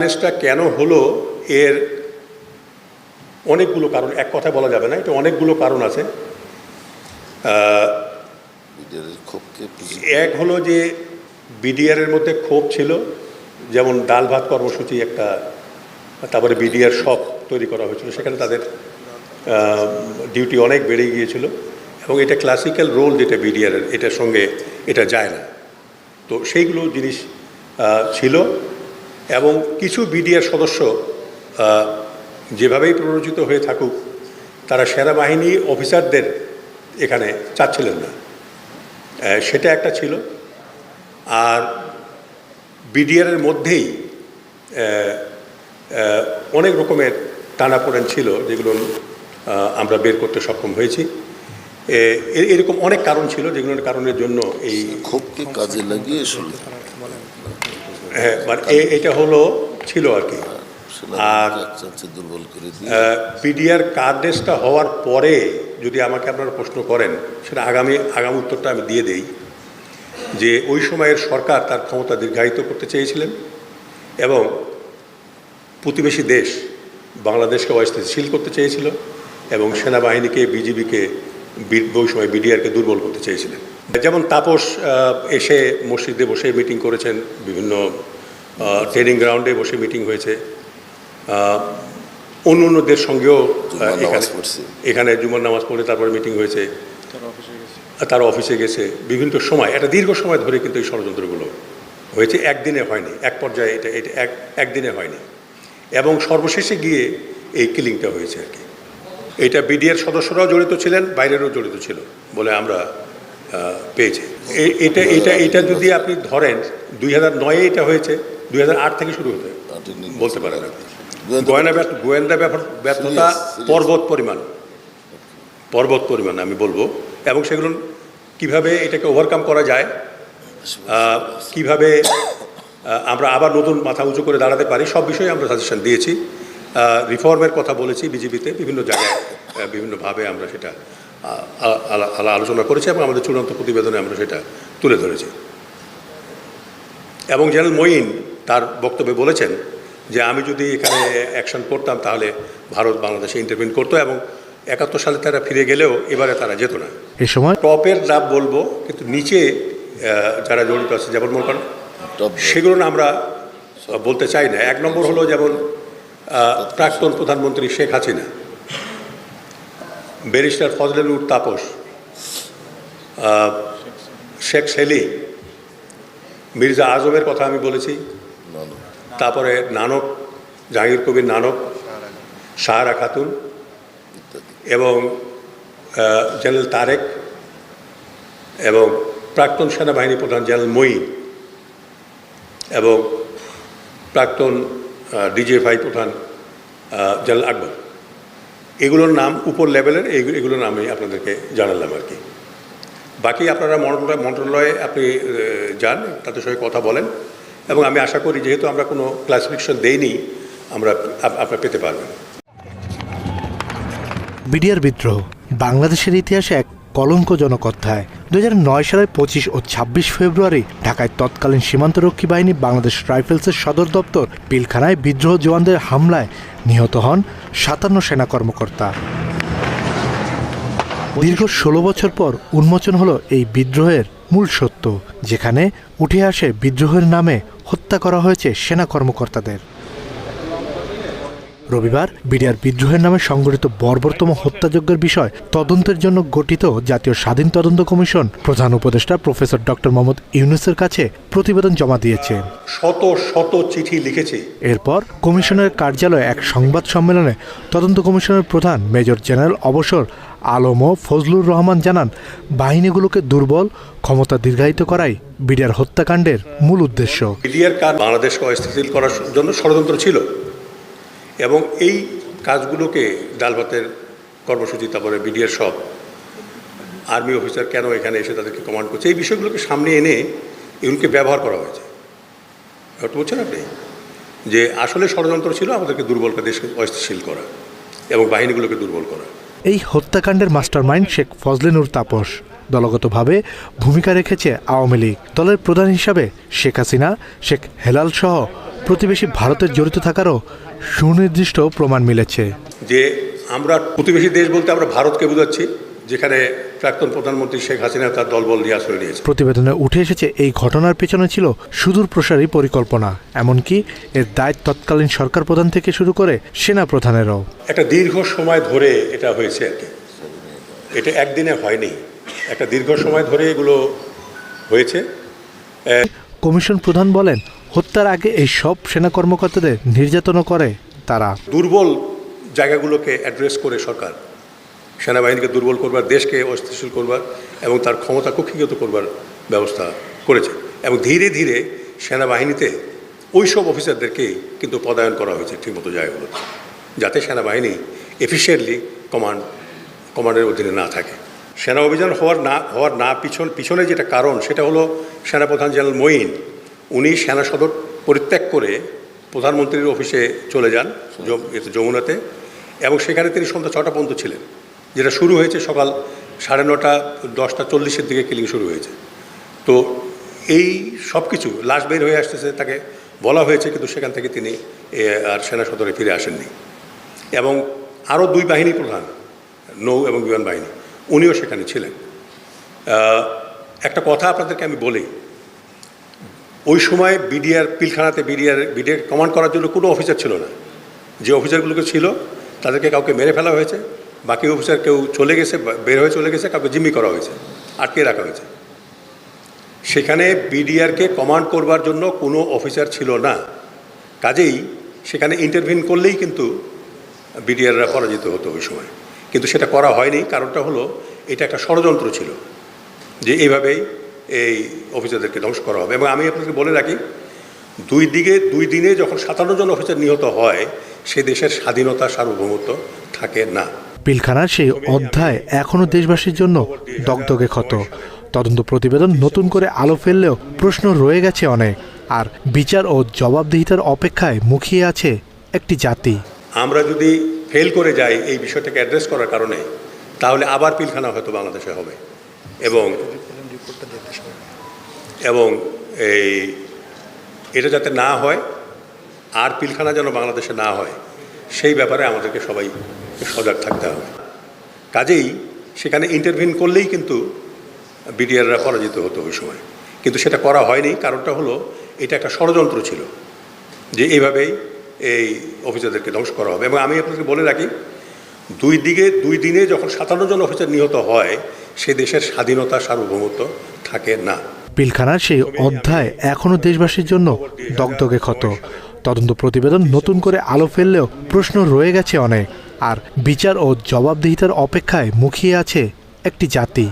কেসটা কেন হলো এর অনেকগুলো কারণ এক কথা বলা যাবে না এটা অনেকগুলো কারণ আছে। এক হলো যে বিডিআরের মধ্যে ক্ষোভ ছিল যেমন ডাল ভাত কর্মসূচি একটা তারপরে বিডিআর শপ তৈরি করা হয়েছিল সেখানে তাদের ডিউটি অনেক বেড়ে গিয়েছিল এবং এটা ক্লাসিক্যাল রোল যেটা বিডিআরের এটার সঙ্গে এটা যায় না। তো সেইগুলো জিনিস ছিল। এবং কিছু বিডিআর সদস্য যেভাবেই প্ররোচিত হয়ে থাকুক, তারা সেনাবাহিনী অফিসারদের এখানে চাচ্ছিলেন না। সেটা একটা ছিল। আর বিডিআরের মধ্যেই অনেক রকমের টানাপোড়েন ছিল, যেগুলো আমরা বের করতে সক্ষম হয়েছি। এরকম অনেক কারণ ছিল, যেগুলোর কারণের জন্য এই ক্ষোভকে কাজে লাগিয়ে শুরু হ্যাঁ মানে এটা হলো ছিল আর কি। আর- দুর্বল করে পিডিআর কার্ডনেসটা হওয়ার পরে যদি আমাকে আপনারা প্রশ্ন করেন সেটা আগামী আগামী উত্তরটা আমি দিয়ে দেই যে ওই সময়ের সরকার তার ক্ষমতা দীর্ঘায়িত করতে চেয়েছিলেন এবং প্রতিবেশী দেশ বাংলাদেশকে অস্থিতিশীল করতে চেয়েছিল এবং সেনাবাহিনীকে বিজিবিকে ওই সময় বিডিআরকে দুর্বল করতে চেয়েছিলেন। যেমন তাপস এসে মসজিদে বসে মিটিং করেছেন বিভিন্ন ট্রেনিং গ্রাউন্ডে বসে মিটিং হয়েছে। অন্য অন্যদের সঙ্গেও এখানে- জুমার নামাজ পড়ে তারপরে মিটিং হয়েছে। তার অফিসে গেছে। বিভিন্ন সময় একটা দীর্ঘ সময় ধরে কিন্তু এই ষড়যন্ত্রগুলো হয়েছে। একদিনে হয়নি। এক পর্যায়ে এটা এটা এক একদিনে হয়নি। এবং সর্বশেষে গিয়ে এই কিলিংটা হয়েছে আর কি। এটা বিডিআর সদস্যরাও জড়িত ছিলেন বাইরেরও জড়িত ছিল বলে আমরা পেয়েছি। এটা এটা এটা যদি আপনি ধরেন দুই হাজার নয়ে এটা হয়েছে। দুই হাজার আট থেকে শুরু হতে বলতে পারেন গোয়েন্দা- গোয়েন্দা ব্যাপার ব্যর্থতা. পর্বত পরিমাণ। পর্বত পরিমাণ আমি বলব। এবং সেগুলো কীভাবে এটাকে ওভারকাম করা যায় কীভাবে আমরা আবার নতুন মাথা উঁচু করে দাঁড়াতে পারি সব বিষয়ে আমরা সাজেশন দিয়েছি। রিফর্মের কথা বলেছি বিজেপিতে বিভিন্ন জায়গায় বিভিন্নভাবে আমরা সেটা আলোচনা করেছি এবং আমাদের চূড়ান্ত প্রতিবেদনে আমরা সেটা তুলে ধরেছি। এবং জেনারেল মঈন তার বক্তব্যে বলেছেন যে আমি যদি এখানে অ্যাকশন করতাম তাহলে ভারত বাংলাদেশে ইন্টারভিন করতো এবং একাত্তর সালে তারা ফিরে গেলেও এবারে তারা যেত না। এ সময়? টপের লাভ বলব কিন্তু নিচে যারা জড়িত আছে যেমন মনে করেন টপ সেগুলো না আমরা বলতে চাই না। এক নম্বর হলো যেমন প্রাক্তন প্রধানমন্ত্রী শেখ হাসিনা ব্যারিস্টার ফজলেনুর তাপস শেখ সেলি মির্জা আজমের কথা আমি বলেছি। তারপরে নানক, জাহাঙ্গীর কবির নানক সাহারা খাতুন এবং জেনারেল তারেক এবং প্রাক্তন সেনাবাহিনী প্রধান জেনারেল মঈন এবং প্রাক্তন ডিজিএফআই প্রধান জেনারেল আকবর। এগুলোর নাম উপর লেভেলের এগুলোর নামই আপনাদেরকে জানালাম আর কি। বাকি আপনারা মন্ত্রণালয়ে আপনি যান, তাদের সঙ্গে কথা বলেন। এবং আমি আশা করি যেহেতু আমরা কোনো ক্লাসিফিকেশন দেইনি, আমরা আপনারা পেতে পারবেন। বিডিআর বিদ্রোহ, বাংলাদেশের ইতিহাসে এক কলঙ্কজনক অধ্যায়। দু হাজার নয় সালের পঁচিশ ও ছাব্বিশ ফেব্রুয়ারি ঢাকায় তৎকালীন সীমান্তরক্ষী বাহিনী বাংলাদেশ রাইফেলসের সদর দপ্তর পিলখানায় বিদ্রোহ জওয়ানদের হামলায় নিহত হন সাতান্ন সেনা কর্মকর্তা। দীর্ঘ ষোলো বছর পর উন্মোচন হলো এই বিদ্রোহের মূল সত্য, যেখানে উঠে আসে বিদ্রোহের নামে হত্যা করা হয়েছে সেনা কর্মকর্তাদের। রবিবার বিডিআর বিদ্রোহের নামে সংগঠিত বর্বরতম হত্যাযজ্ঞের বিষয় তদন্তের জন্য গঠিত জাতীয় স্বাধীন তদন্ত কমিশন প্রধান উপদেষ্টা প্রফেসর ডক্টর মোহাম্মদ ইউনুসের কাছে প্রতিবেদন জমা দিয়েছে। শত শত চিঠি লিখেছি। এরপর কমিশনের কার্যালয়ে এক সংবাদ সম্মেলনে তদন্ত কমিশনের প্রধান মেজর জেনারেল অবসর আলম ও ফজলুর রহমান জানান, বাহিনীগুলোকে দুর্বল, ক্ষমতা দীর্ঘায়িত করাই বিডিআর হত্যাকাণ্ডের মূল উদ্দেশ্য। বিডিআর কাজ বাংলাদেশকে অস্থিতিশীল করার জন্য ষড়যন্ত্র ছিল এবং এই কাজগুলোকে ডাল ভাতের কর্মসূচি, তারপরে বিডিআর সব আর্মি অফিসার কেন এখানে এসে তাদেরকে কমান্ড করছে, এই বিষয়গুলোকে সামনে এনে এগুলোকে ব্যবহার করা হয়েছে। বুঝছেন আপনি? যে আসলে ষড়যন্ত্র ছিল আমাদেরকে দুর্বলকে দেশকে অস্থিতিশীল করা এবং বাহিনীগুলোকে দুর্বল করা। এই হত্যাকাণ্ডের মাস্টারমাইন্ড শেখ ফজলেনুর তাপস। দলগতভাবে ভূমিকা রেখেছে আওয়ামী লীগ। দলের প্রধান হিসাবে শেখ হাসিনা, শেখ হেলাল সহ প্রতিবেশী ভারতের জড়িত থাকারও সুনির্দিষ্ট প্রমাণ মিলেছে। যে আমরা প্রতিবেশী দেশ বলতে আমরা ভারতকে বোঝাচ্ছি। যেখানে প্রাক্তন প্রধানমন্ত্রী শেখ হাসিনা তার দলবল নিয়ে আশ্রয় নিয়েছে প্রতিবেদনে উঠে এসেছে এই ঘটনার পেছনে ছিল সুদূর প্রসারী পরিকল্পনা এমনকি এর দায় তৎকালীন সরকার প্রধান থেকে শুরু করে সেনা প্রধানেরও। একটা দীর্ঘ সময় ধরে এটা হয়েছে আর কি। এটা একদিনে হয়নি। একটা দীর্ঘ সময় ধরে এগুলো হয়েছে। কমিশন প্রধান বলেন হত্যার আগে এই সব সেনা কর্মকর্তাদের নির্যাতনও করে তারা। দুর্বল জায়গাগুলোকে অ্যাড্রেস করে সরকার। সেনাবাহিনীকে দুর্বল করবার, দেশকে অস্থিতিশীল করবার এবং তার ক্ষমতা কক্ষিগত করবার ব্যবস্থা করেছে এবং ধীরে ধীরে সেনাবাহিনীতে ওই সব অফিসারদেরকেই কিন্তু পদায়ন করা হয়েছে ঠিকমতো জায়গাগুলোতে যাতে সেনাবাহিনী এফিসিয়েন্টলি কমান্ড কমান্ডের অধীনে না থাকে। সেনা অভিযান হওয়ার না হওয়ার না পিছন, পিছনে যেটা কারণ সেটা হলো সেনাপ্রধান জেনারেল মঈন, উনি সেনা সদর পরিত্যাগ করে প্রধানমন্ত্রীর অফিসে চলে যান যমুনাতে এবং সেখানে তিনি সন্ধ্যা ছটা পর্যন্ত ছিলেন। যেটা শুরু হয়েছে সকাল সাড়ে নটা, দশটা, চল্লিশের দিকে কিলিং শুরু হয়েছে। তো এই সব কিছু লাশ বের হয়ে আসতেছে, তাকে বলা হয়েছে, কিন্তু সেখান থেকে তিনি আর সেনা সদরে ফিরে আসেননি। এবং আরও দুই বাহিনী প্রধান, নৌ এবং বিমান বাহিনী, উনিও সেখানে ছিলেন। একটা কথা আপনাদেরকে আমি বলি, ওই সময় বিডিআর পিলখানাতে বিডিআর বিডিআর কমান্ড করার জন্য কোনো অফিসার ছিল না। যে অফিসারগুলোকে ছিল, তাদেরকে কাউকে মেরে ফেলা হয়েছে বাকি অফিসার কেউ চলে গেছে বের হয়ে চলে গেছে, কাউকে জিম্মি করা হয়েছে, আটকে রাখা হয়েছে। সেখানে বিডিআরকে কমান্ড করবার জন্য কোনো অফিসার ছিল না। কাজেই সেখানে ইন্টারভিন করলেই কিন্তু বিডিআররা পরাজিত হতো ওই সময়। কিন্তু সেটা করা হয়নি, কারণটা হলো এটা একটা ষড়যন্ত্র ছিল যে এইভাবেই এই অফিসারদেরকে ধ্বংস করা হবে। এবং আমি আপনাকে বলে রাখি, দুই দিকে, দুই দিনে যখন সাতান্ন জন অফিসার নিহত হয়, সে দেশের স্বাধীনতা সার্বভৌমত্ব থাকে না। পিলখানার সেই অধ্যায় এখনও দেশবাসীর জন্য দগদগে ক্ষত। তদন্ত প্রতিবেদন নতুন করে আলো ফেললেও প্রশ্ন রয়ে গেছে অনেক। আর বিচার ও জবাবদিহিতার অপেক্ষায় মুখিয়ে আছে একটি জাতি। আমরা যদি ফেল করে যাই এই বিষয়টাকে অ্যাড্রেস করার কারণে তাহলে আবার পিলখানা হয়তো বাংলাদেশে হবে। এবং এবং এই এটা যাতে না হয় আর পিলখানা যেন বাংলাদেশে না হয় সেই ব্যাপারে আমাদেরকে সবাই সজাগ থাকতে হবে। কাজেই সেখানে ইন্টারভিন করলেই কিন্তু বিডিআররা পরাজিত হতো ওই সময়। কিন্তু সেটা করা হয়নি, কারণটা হলো এটা একটা ষড়যন্ত্র ছিল যে এইভাবেই এই অফিসারদেরকে ধ্বংস করা হবে। এবং আমি আপনাকে বলে রাখি, দুই দিকে, দুই দিনে যখন সাতান্ন জন অফিসার নিহত হয়, সে দেশের স্বাধীনতা সার্বভৌমত্ব থাকে না। পিলখানার সেই অধ্যায় এখনও দেশবাসীর জন্য দগদগে ক্ষত। তদন্ত প্রতিবেদন নতুন করে আলো ফেললেও প্রশ্ন রয়ে গেছে অনেক। আর বিচার ও জবাবদিহিতার অপেক্ষায় মুখিয়ে আছে একটি জাতি।